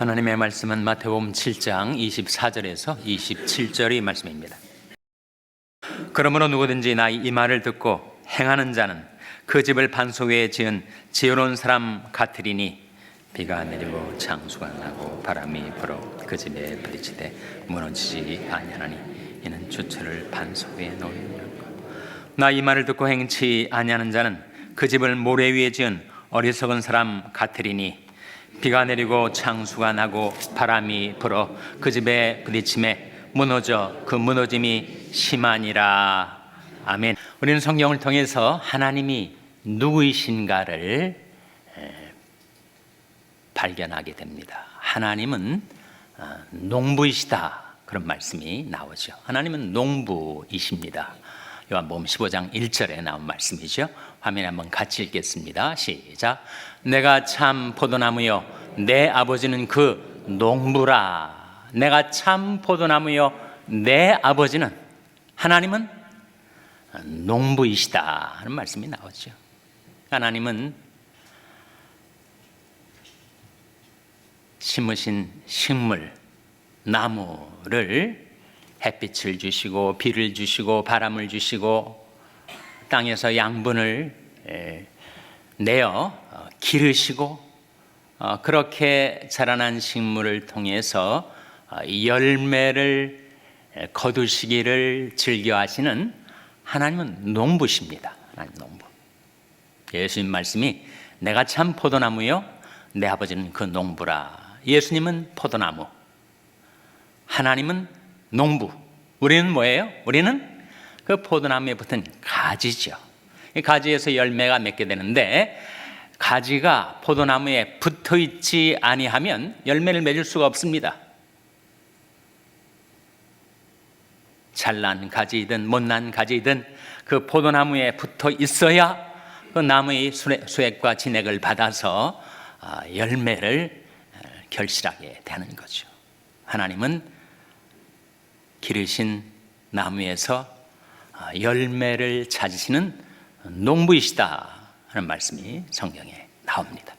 하나님의 말씀은 마태복음 7장 24절에서 27절의 말씀입니다. 그러므로 누구든지 나의 이 말을 듣고 행하는 자는 그 집을 반석에 지은 지혜로운 사람 같으리니 비가 내리고 장수가 나고 바람이 불어 그 집에 부딪히되 무너지지 아니하나니 이는 주철을 반석에 놓으려고 나이 말을 듣고 행치 아니하는 자는 그 집을 모래 위에 지은 어리석은 사람 같으리니 비가 내리고 창수가 나고 바람이 불어 그 집에 부딪힘에 무너져 그 무너짐이 심하니라 아멘. 우리는 성경을 통해서 하나님이 누구이신가를 에, 발견하게 됩니다. 하나님은 아, 농부이시다 그런 말씀이 나오죠. 하나님은 농부이십니다. 요한복음 15장 1절에 나온 말씀이죠. 화면에 한번 같이 읽겠습니다. 시작. 내가 참 포도나무요 내 아버지는 그 농부라. 내가 참 포도나무요 내 아버지는 하나님은 농부이시다 하는 말씀이 나오죠. 하나님은 심으신 식물 나무를 햇빛을 주시고 비를 주시고 바람을 주시고 땅에서 양분을 에, 내어 어, 기르시고 어, 그렇게 자라난 식물을 통해서 어, 열매를 에, 거두시기를 즐겨하시는 하나님은 농부십니다. 하나님 농부. 예수님 말씀이 내가 참 포도나무요 내 아버지는 그 농부라. 예수님은 포도나무. 하나님은 농부. 우리는 뭐예요? 우리는 그 포도나무에 붙은 가지죠. 이 가지에서 열매가 맺게 되는데 가지가 포도나무에 붙어 있지 아니하면 열매를 맺을 수가 없습니다. 잘난 가지이든 못난 가지이든 그 포도나무에 붙어 있어야 그 나무의 수액과 진액을 받아서 아, 열매를 결실하게 되는 거죠. 하나님은 기르신 나무에서 아, 열매를 찾으시는 농부이시다 하는 말씀이 성경에 나옵니다.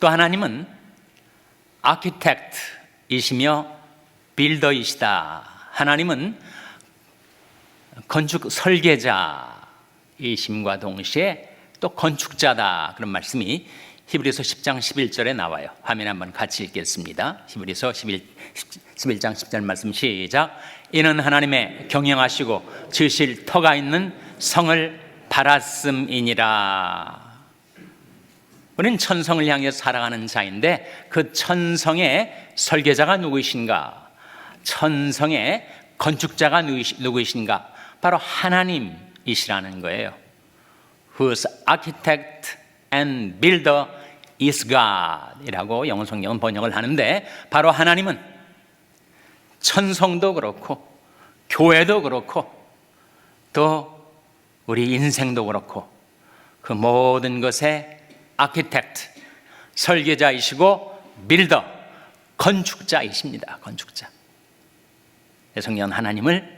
또 하나님은 아키텍트이시며 빌더이시다. 하나님은 건축 설계자이심과 동시에 또 건축자다. 그런 말씀이 히브리서 10장 11절에 나와요. 화면에 한번 같이 읽겠습니다. 히브리서 11, 11장 10절 말씀 시작. 이는 하나님의 경영하시고 지으실 터가 있는 성을 바랐음이니라. 우리는 천성을 향해 살아가는 자인데 그 천성의 설계자가 누구이신가? 천성의 건축자가 누구이신가? 바로 하나님이시라는 거예요. Whose architect and builder is God 이라고 영어 성경은 번역을 하는데 바로 하나님은 천성도 그렇고 교회도 그렇고 또 우리 인생도 그렇고 그 모든 것의 아키텍트 설계자이시고 빌더 건축자이십니다. 건축자. 성경은 하나님을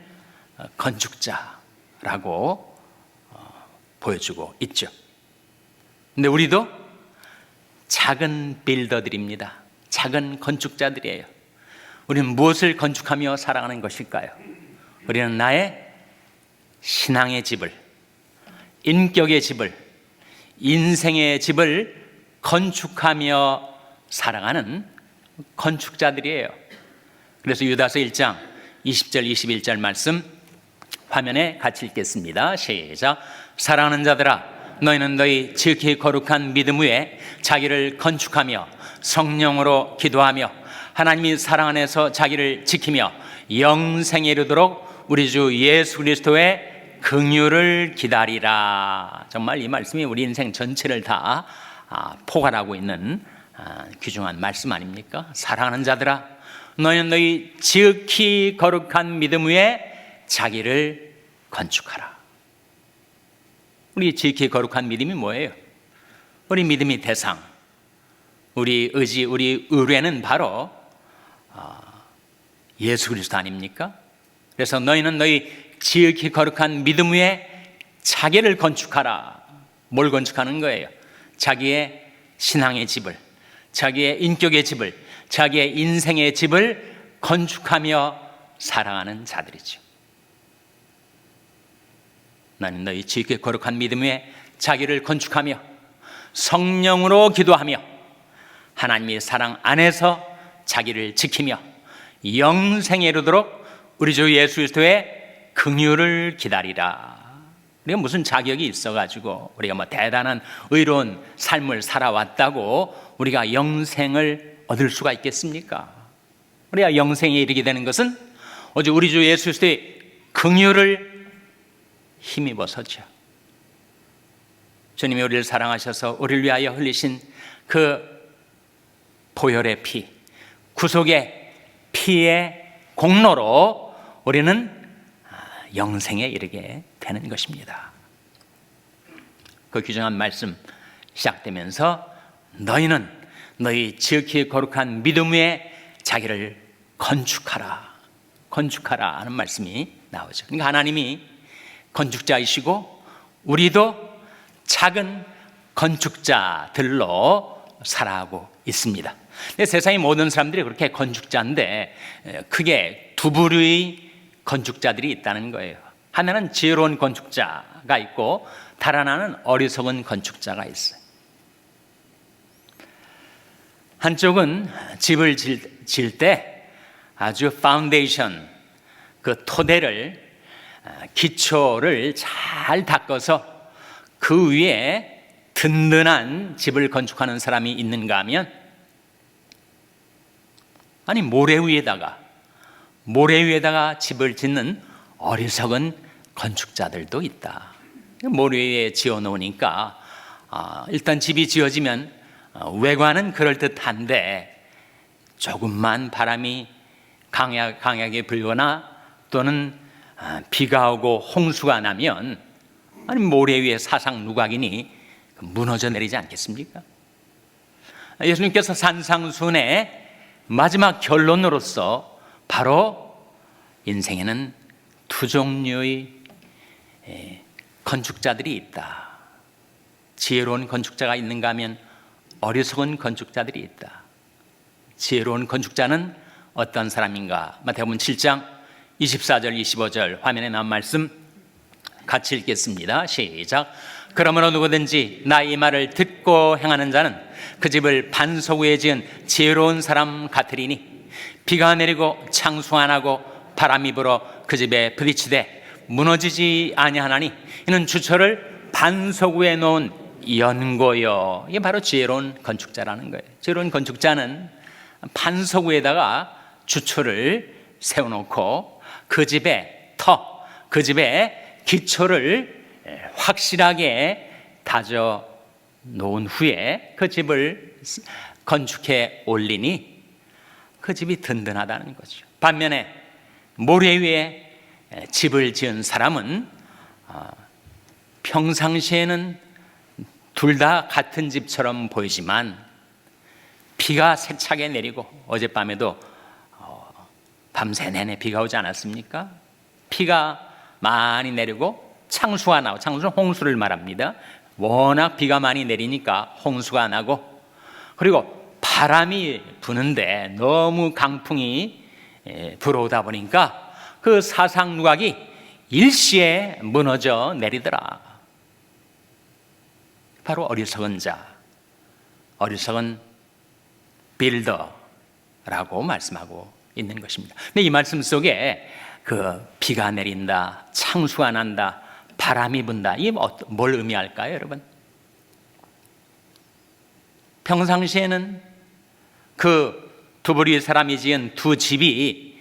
건축자라고 어, 보여주고 있죠. 근데 우리도 작은 빌더들입니다. 작은 건축자들이에요. 우리는 무엇을 건축하며 살아가는 것일까요? 우리는 나의 신앙의 집을, 인격의 집을, 인생의 집을 건축하며 살아가는 건축자들이에요. 그래서 유다서 1장 20절 21절 말씀 화면에 같이 읽겠습니다. 시작. 사랑하는 자들아 너희는 너희 지극히 거룩한 믿음 위에 자기를 건축하며 성령으로 기도하며 하나님이 사랑 안에서 자기를 지키며 영생에 이르도록 우리 주 예수 그리스도의 긍휼을 기다리라. 정말 이 말씀이 우리 인생 전체를 다 아, 포괄하고 있는 아, 귀중한 말씀 아닙니까? 사랑하는 자들아, 너희는 너희 지극히 거룩한 믿음 위에 자기를 건축하라. 우리 지극히 거룩한 믿음이 뭐예요? 우리 믿음이 대상, 우리 의지, 우리 의뢰는 바로 예수 그리스도 아닙니까? 그래서 너희는 너희 지극히 거룩한 믿음 위에 자기를 건축하라. 뭘 건축하는 거예요? 자기의 신앙의 집을, 자기의 인격의 집을, 자기의 인생의 집을 건축하며 사랑하는 자들이죠. 나는 너희 지극히 거룩한 믿음 위에 자기를 건축하며 성령으로 기도하며 하나님의 사랑 안에서 자기를 지키며 영생에 이르도록 우리 주 예수 그리스도의 긍휼을 기다리라. 우리가 무슨 자격이 있어가지고 우리가 뭐 대단한 의로운 삶을 살아왔다고 우리가 영생을 얻을 수가 있겠습니까? 우리가 영생에 이르게 되는 것은 오직 우리 주 예수 그리스도의 긍휼을 힘입어서죠. 주님이 우리를 사랑하셔서 우리를 위하여 흘리신 그 보혈의 피, 구속의 피의 공로로 우리는 영생에 이르게 되는 것입니다. 그 귀중한 말씀 시작되면서 너희는 너희 지극히 거룩한 믿음 위에 자기를 건축하라. 건축하라 하는 말씀이 나오죠. 그러니까 하나님이 건축자이시고 우리도 작은 건축자들로 살아가고 있습니다. 세상의 모든 사람들이 그렇게 건축자인데 크게 두 부류의 건축자들이 있다는 거예요. 하나는 지혜로운 건축자가 있고 다른 하나는 어리석은 건축자가 있어요. 한쪽은 집을 질때 아주 파운데이션 그 토대를 기초를 잘 닦아서 그 위에 든든한 집을 건축하는 사람이 있는가 하면 아니 모래 위에다가 모래 위에다가 집을 짓는 어리석은 건축자들도 있다. 모래 위에 지어 놓으니까 아, 일단 집이 지어지면 어, 외관은 그럴 듯한데 조금만 바람이 강약, 강하게 불거나 또는 아, 비가 오고 홍수가 나면 아니 모래 위에 사상 누각이니 무너져 내리지 않겠습니까? 예수님께서 산상순의 마지막 결론으로서 바로 인생에는 두 종류의 건축자들이 있다. 지혜로운 건축자가 있는가 하면 어리석은 건축자들이 있다. 지혜로운 건축자는 어떤 사람인가? 마태복음 7장 24절 25절 화면에 나온 말씀 같이 읽겠습니다. 시작. 그러므로 누구든지 나의 말을 듣고 행하는 자는 그 집을 반석 위에 지은 지혜로운 사람 같으리니 비가 내리고 창수 안 하고 바람이 불어 그 집에 부딪히되 무너지지 아니하나니 이는 주철을 반석 위에 놓은 연고요. 이게 바로 지혜로운 건축자라는 거예요. 지혜로운 건축자는 반석 위에다가 주철을 세워놓고 그 집에 터, 그 집에 기초를 확실하게 다져 놓은 후에 그 집을 건축해 올리니 그 집이 든든하다는 거죠. 반면에 모래 위에 집을 지은 사람은 어, 평상시에는 둘 다 같은 집처럼 보이지만 비가 세차게 내리고 어젯밤에도 어, 밤새 내내 비가 오지 않았습니까? 비가 많이 내리고 창수가 나고 창수는 홍수를 말합니다. 워낙 비가 많이 내리니까 홍수가 나고 그리고 바람이 부는데 너무 강풍이 불어오다 보니까 그 사상 누각이 일시에 무너져 내리더라. 바로 어리석은 자, 어리석은 빌더라고 말씀하고 있는 것입니다. 근데 이 말씀 속에 그 비가 내린다, 창수가 난다, 바람이 분다. 이게 뭐뭘 의미할까요, 여러분? 평상시에는 그 두 부류의 사람이 지은 두 집이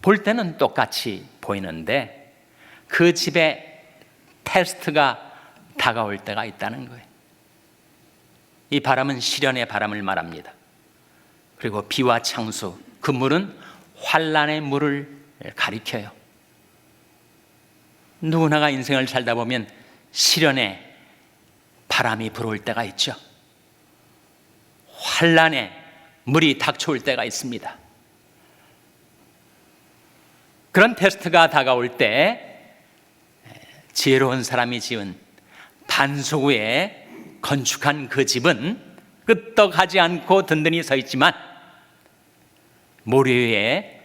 볼 때는 똑같이 보이는데 그 집에 테스트가 다가올 때가 있다는 거예요. 이 바람은 시련의 바람을 말합니다. 그리고 비와 창수, 그 물은 환란의 물을 가리켜요. 누구나가 인생을 살다 보면 시련에 바람이 불어올 때가 있죠. 환란에 물이 닥쳐올 때가 있습니다. 그런 테스트가 다가올 때 지혜로운 사람이 지은 위에 건축한 그 집은 끄떡하지 않고 든든히 서 있지만 모래 위에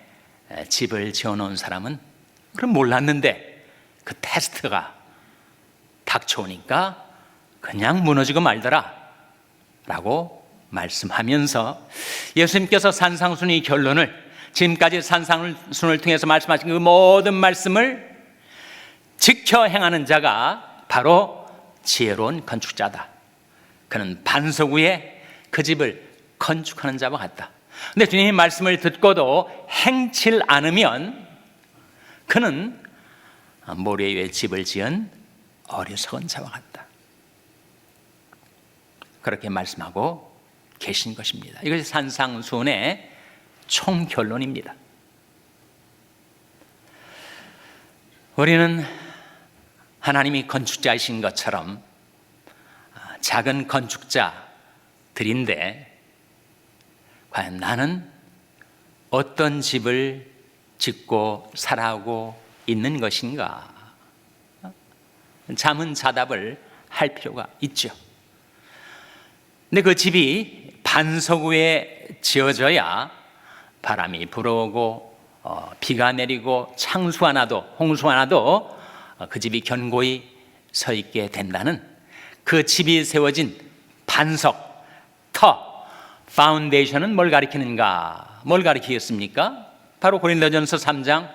집을 지어놓은 사람은 그럼 몰랐는데 그 테스트가 닥쳐오니까 그냥 무너지고 말더라 라고 말씀하면서 예수님께서 산상순의 결론을 지금까지 산상순을 통해서 말씀하신 그 모든 말씀을 지켜 행하는 자가 바로 지혜로운 건축자다. 그는 반석 위에 그 집을 건축하는 자와 같다. 근데 주님의 말씀을 듣고도 행칠 않으면 그는 모래 위에 집을 지은 어리석은 자와 같다. 그렇게 말씀하고 계신 것입니다. 이것이 산상순의 총결론입니다. 우리는 하나님이 건축자이신 것처럼 작은 건축자들인데 과연 나는 어떤 집을 짓고 살아오고 있는 것인가? 자문자답을 할 필요가 있죠. 근데 그 집이 반석 위에 지어져야 바람이 불어오고 어, 비가 내리고 창수 하나도 홍수 하나도 어, 그 집이 견고히 서 있게 된다는 그 집이 세워진 반석, 터, 파운데이션은 뭘 가리키는가? 뭘 가리키겠습니까? 바로 고린도전서 3장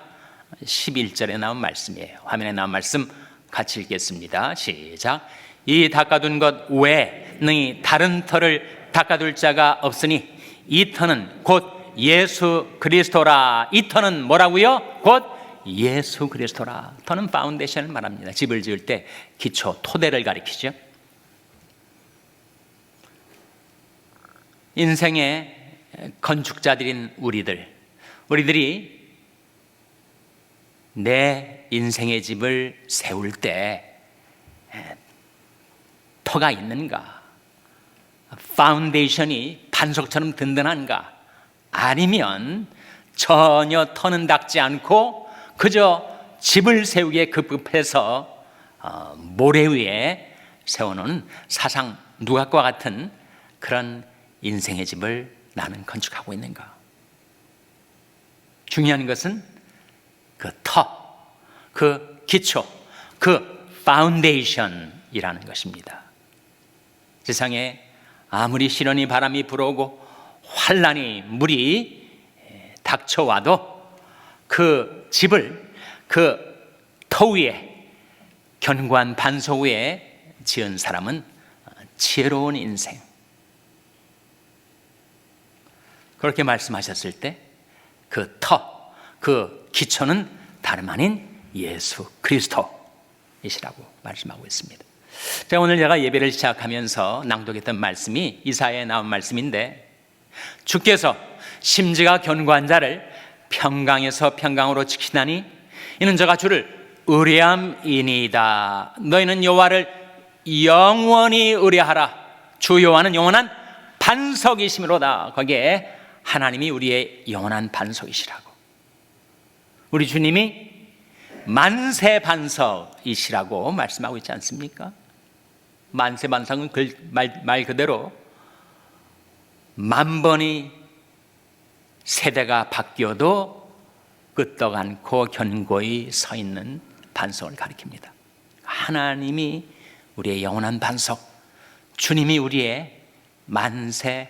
11절에 나온 말씀이에요. 화면에 나온 말씀 같이 읽겠습니다. 시작. 이 닦아둔 것 외에 능히 다른 터를 닦아둘 자가 없으니 이 터는 곧 예수 그리스도라. 이 터는 뭐라고요? 곧 예수 그리스도라. 터는 파운데이션을 말합니다. 집을 지을 때 기초 토대를 가리키죠. 인생의 건축자들인 우리들, 우리들이 내 인생의 집을 세울 때 터가 있는가? 파운데이션이 반석처럼 든든한가? 아니면 전혀 터는 닦지 않고 그저 집을 세우기에 급급해서 어, 모래 위에 세워놓은 사상 누각과 같은 그런 인생의 집을 나는 건축하고 있는가? 중요한 것은 그 터, 그 기초, 그 파운데이션이라는 것입니다. 세상에 아무리 시련이 바람이 불어오고 환란이 물이 닥쳐와도 그 집을 그 터 위에 견고한 반석 위에 지은 사람은 지혜로운 인생. 그렇게 말씀하셨을 때 그 터, 그 기초는 다름 아닌 예수 그리스도이시라고 말씀하고 있습니다. 제가 오늘 제가 예배를 시작하면서 낭독했던 말씀이 이사에 나온 말씀인데 주께서 심지가 견고한 자를 평강에서 평강으로 지키나니 이는 저가 주를 의뢰함이니이다. 너희는 여호와를 영원히 의뢰하라. 주 여호와는 영원한 반석이심이로다. 거기에 하나님이 우리의 영원한 반석이시라고. 우리 주님이 만세 반석이시라고 말씀하고 있지 않습니까? 만세 반석은 말, 말 그대로 만 번이 세대가 바뀌어도 끄떡 않고 견고히 서 있는 반석을 가리킵니다. 하나님이 우리의 영원한 반석, 주님이 우리의 만세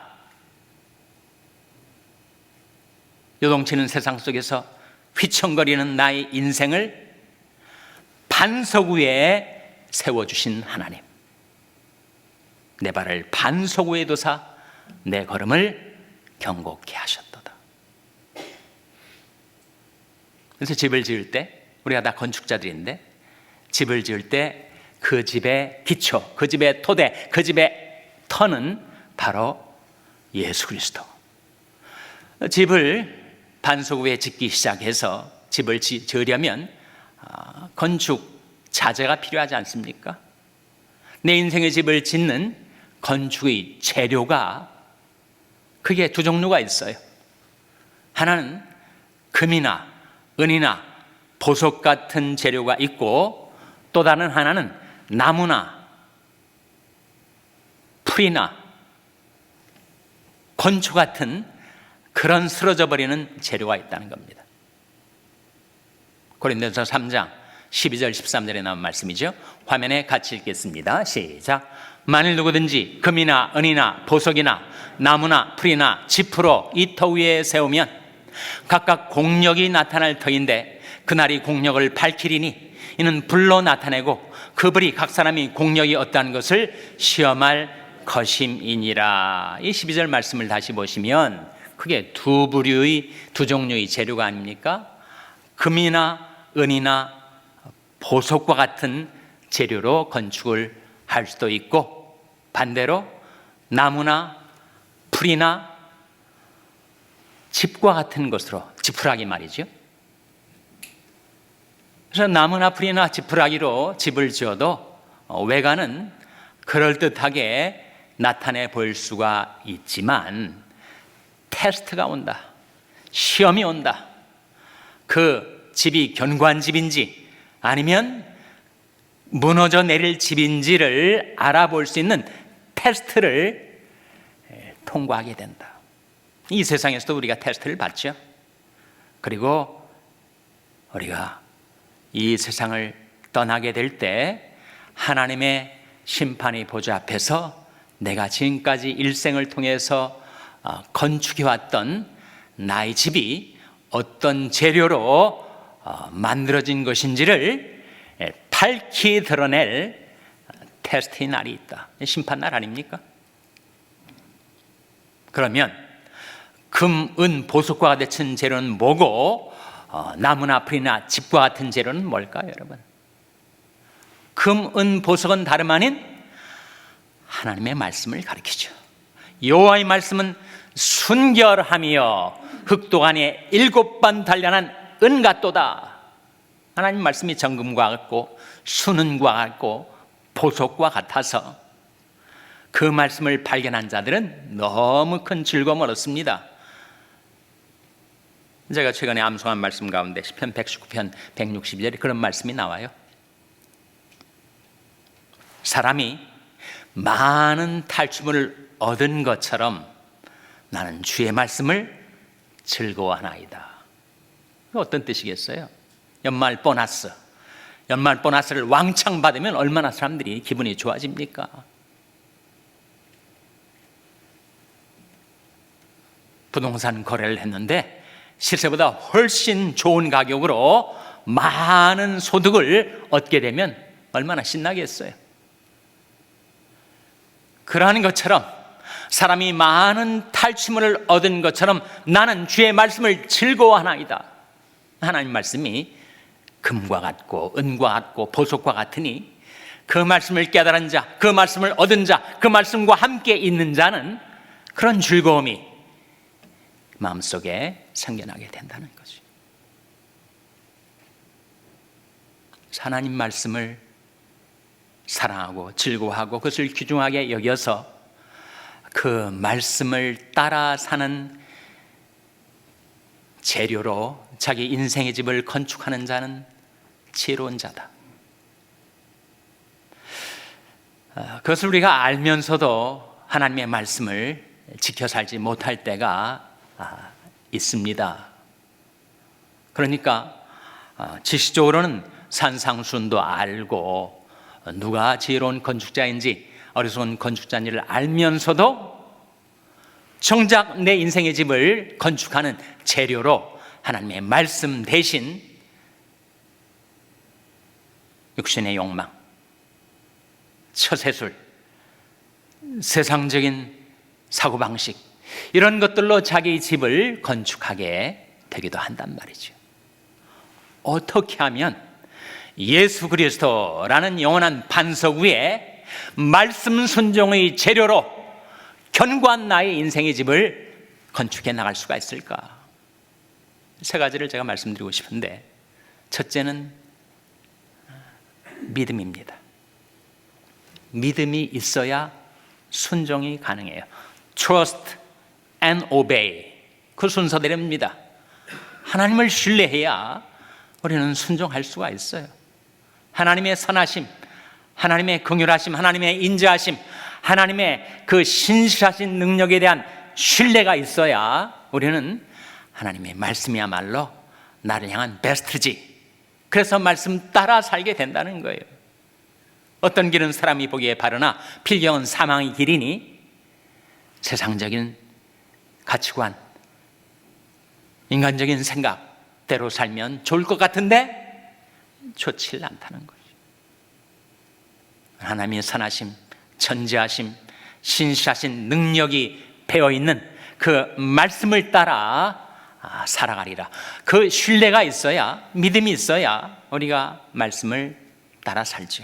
요동치는 세상 속에서 휘청거리는 나의 인생을 반석 위에 세워주신 하나님. 내 발을 반석 위에 두사 내 걸음을 경고케 하셨도다. 그래서 집을 지을 때 우리가 다 건축자들인데 집을 지을 때 그 집의 기초, 그 집의 토대, 그 집의 터는 바로 예수 그리스도. 집을 반석 위에 짓기 시작해서 집을 지- 지으려면 아, 건축 자재가 필요하지 않습니까? 내 인생의 집을 짓는 건축의 재료가 크게 두 종류가 있어요. 하나는 금이나 은이나 보석 같은 재료가 있고 또 다른 하나는 나무나 풀이나 건초 같은 그런 쓰러져 버리는 재료가 있다는 겁니다. 고린도서 3장 12절 13절에 나온 말씀이죠. 화면에 같이 읽겠습니다. 시작. 만일 누구든지 금이나 은이나 보석이나 나무나 풀이나 지프로 이 터 위에 세우면 각각 공력이 나타날 터인데 그날이 공력을 밝히리니 이는 불로 나타내고 그 불이 각 사람이 공력이 어떠한 것을 시험할 것임이니라. 이 12절 말씀을 다시 보시면 크게 두 부류의 두 종류의 재료가 아닙니까? 금이나 은이나 보석과 같은 재료로 건축을 할 수도 있고 반대로 나무나 풀이나 집과 같은 것으로 지푸라기 말이죠. 그래서 나무나 풀이나 지푸라기로 집을 지어도 어, 외관은 그럴듯하게 나타내 보일 수가 있지만 테스트가 온다. 시험이 온다. 그 집이 견고한 집인지 아니면 무너져 내릴 집인지를 알아볼 수 있는 테스트를 에, 통과하게 된다. 이 세상에서도 우리가 테스트를 받죠. 그리고 우리가 이 세상을 떠나게 될 때 하나님의 심판의 보좌 앞에서 내가 지금까지 일생을 통해서 어, 건축해 왔던 나의 집이 어떤 재료로 어, 만들어진 것인지를 에, 밝히 드러낼 테스트의 날이 있다. 심판 날 아닙니까? 그러면 금, 은, 보석과 같은 재료는 뭐고 어, 나무나 풀이나 집과 같은 재료는 뭘까요, 여러분? 금, 은, 보석은 다름 아닌 하나님의 말씀을 가리키죠. 여호와의 말씀은 순결하며 흑도 안에 일곱 번 단련한 은 같도다. 하나님 말씀이 정금과 같고 순은과 같고 보석과 같아서 그 말씀을 발견한 자들은 너무 큰 즐거움을 얻습니다. 제가 최근에 암송한 말씀 가운데 시편 119편 162절에 그런 말씀이 나와요. 사람이 많은 탈춤을 얻은 것처럼 나는 주의 말씀을 즐거워하나이다. 어떤 뜻이겠어요? 연말 보너스. 연말 보너스를 왕창 받으면 얼마나 사람들이 기분이 좋아집니까? 부동산 거래를 했는데 시세보다 훨씬 좋은 가격으로 많은 소득을 얻게 되면 얼마나 신나겠어요. 그러한 것처럼 사람이 많은 탈취물을 얻은 것처럼 나는 주의 말씀을 즐거워하나이다. 하나님 말씀이 금과 같고 은과 같고 보석과 같으니 그 말씀을 깨달은 자, 그 말씀을 얻은 자, 그 말씀과 함께 있는 자는 그런 즐거움이 마음속에 생겨나게 된다는 거죠. 하나님 말씀을 사랑하고 즐거워하고 그것을 귀중하게 여겨서 그 말씀을 따라 사는 재료로 자기 인생의 집을 건축하는 자는 지혜로운 자다. 아, 그것을 우리가 알면서도 하나님의 말씀을 지켜 살지 못할 때가 아, 있습니다. 그러니까 아, 지식적으로는 산상순도 알고 누가 지혜로운 건축자인지 어리석은 건축자인지를 알면서도 정작 내 인생의 집을 건축하는 재료로 하나님의 말씀 대신 육신의 욕망, 처세술, 세상적인 사고방식 이런 것들로 자기 집을 건축하게 되기도 한단 말이죠. 어떻게 하면 예수 그리스도라는 영원한 반석 위에 말씀 순종의 재료로 견고한 나의 인생의 집을 건축해 나갈 수가 있을까? 세 가지를 제가 말씀드리고 싶은데 첫째는 믿음입니다. 믿음이 있어야 순종이 가능해요. Trust and obey. 그 순서대로입니다. 하나님을 신뢰해야 우리는 순종할 수가 있어요. 하나님의 선하심, 하나님의 긍휼하심, 하나님의 인자하심, 하나님의 그 신실하신 능력에 대한 신뢰가 있어야 우리는 하나님의 말씀이야말로 나를 향한 베스트지. 그래서 말씀 따라 살게 된다는 거예요. 어떤 길은 사람이 보기에 바르나 필경은 사망의 길이니 세상적인 가치관, 인간적인 생각대로 살면 좋을 것 같은데 좋지 않다는 거죠. 하나님의 선하심, 전지하심, 신실하신 능력이 배어 있는 그 말씀을 따라 아, 살아가리라. 그 신뢰가 있어야 믿음이 있어야 우리가 말씀을 따라 살죠.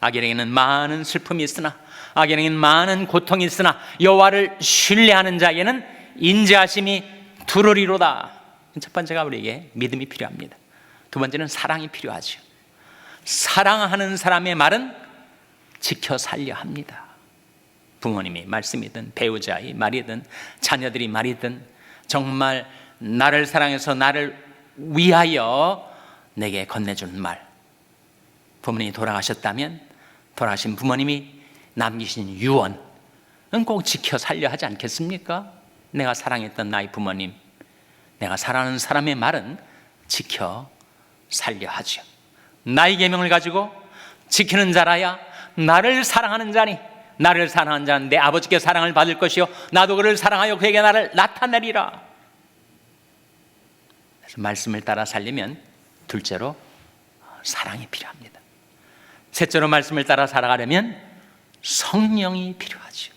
악인에게는 많은 슬픔이 있으나 악인에게는 많은 고통이 있으나 여호와를 신뢰하는 자에게는 인자하심이 두루리로다. 첫 번째가 우리에게 믿음이 필요합니다. 두 번째는 사랑이 필요하죠. 사랑하는 사람의 말은 지켜 살려 합니다. 부모님이 말씀이든 배우자의 말이든 자녀들이 말이든 정말 나를 사랑해서 나를 위하여 내게 건네주는 말. 부모님이 돌아가셨다면 돌아가신 부모님이 남기신 유언은 꼭 지켜 살려 하지 않겠습니까? 내가 사랑했던 나의 부모님, 내가 사랑하는 사람의 말은 지켜 살려 하죠. 나의 계명을 가지고 지키는 자라야 나를 사랑하는 자니 나를 사랑하는 자는 내 아버지께 사랑을 받을 것이요 나도 그를 사랑하여 그에게 나를 나타내리라. 그래서 말씀을 따라 살려면 둘째로 사랑이 필요합니다. 셋째로 말씀을 따라 살아가려면 성령이 필요하죠.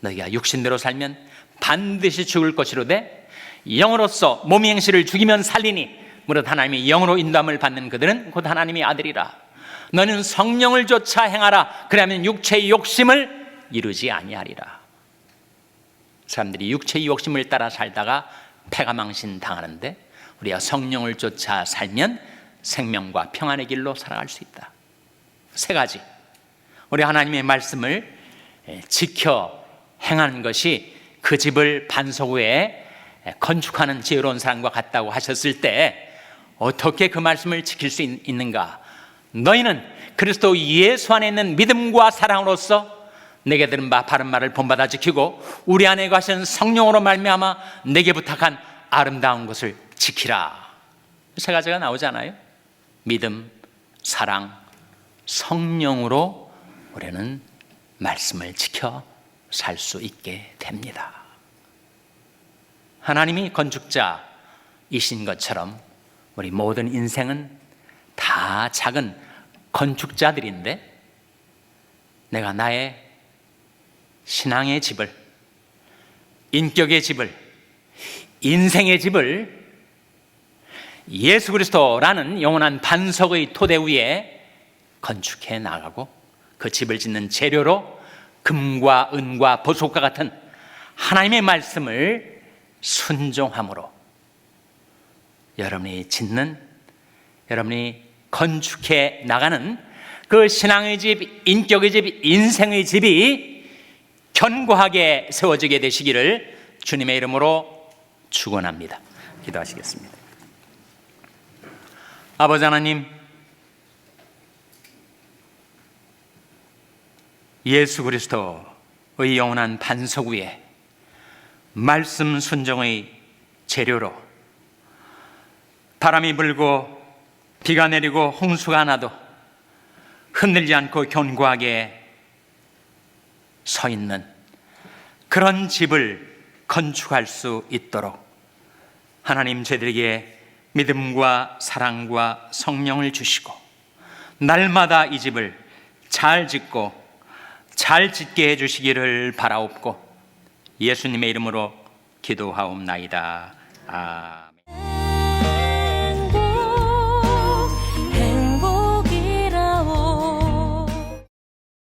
너희가 육신대로 살면 반드시 죽을 것이로되 영으로서 몸의 행실을 죽이면 살리니 무릇 하나님의 영으로 인도함을 받는 그들은 곧 하나님의 아들이라. 너는 성령을 쫓아 행하라. 그러면 육체의 욕심을 이루지 아니하리라. 사람들이 육체의 욕심을 따라 살다가 패가망신 당하는데 우리가 성령을 쫓아 살면 생명과 평안의 길로 살아갈 수 있다. 세 가지. 우리 하나님의 말씀을 지켜 행하는 것이 그 집을 반석 위에 건축하는 지혜로운 사람과 같다고 하셨을 때 어떻게 그 말씀을 지킬 수 있- 있는가? 너희는 그리스도 예수 안에 있는 믿음과 사랑으로서 내게 들은 바 바른 말을 본받아 지키고 우리 안에 가신 성령으로 말미암아 내게 부탁한 아름다운 것을 지키라. 세 가지가 나오잖아요. 믿음, 사랑, 성령으로 우리는 말씀을 지켜 살 수 있게 됩니다. 하나님이 건축자이신 것처럼 우리 모든 인생은 다 작은 건축자들인데 내가 나의 신앙의 집을, 인격의 집을, 인생의 집을 예수 그리스도라는 영원한 반석의 토대 위에 건축해 나가고 그 집을 짓는 재료로 금과 은과 보석과 같은 하나님의 말씀을 순종함으로 여러분이 짓는 여러분이 건축해 나가는 그 신앙의 집, 인격의 집, 인생의 집이 견고하게 세워지게 되시기를 주님의 이름으로 축원합니다. 기도하시겠습니다. 아버지 하나님 예수 그리스도의 영원한 반석 위에 말씀 순종의 재료로 바람이 불고 비가 내리고 홍수가 나도 흔들지 않고 견고하게 서 있는 그런 집을 건축할 수 있도록 하나님 저희들에게 믿음과 사랑과 성령을 주시고 날마다 이 집을 잘 짓고 잘 짓게 해 주시기를 바라옵고 예수님의 이름으로 기도하옵나이다. 아.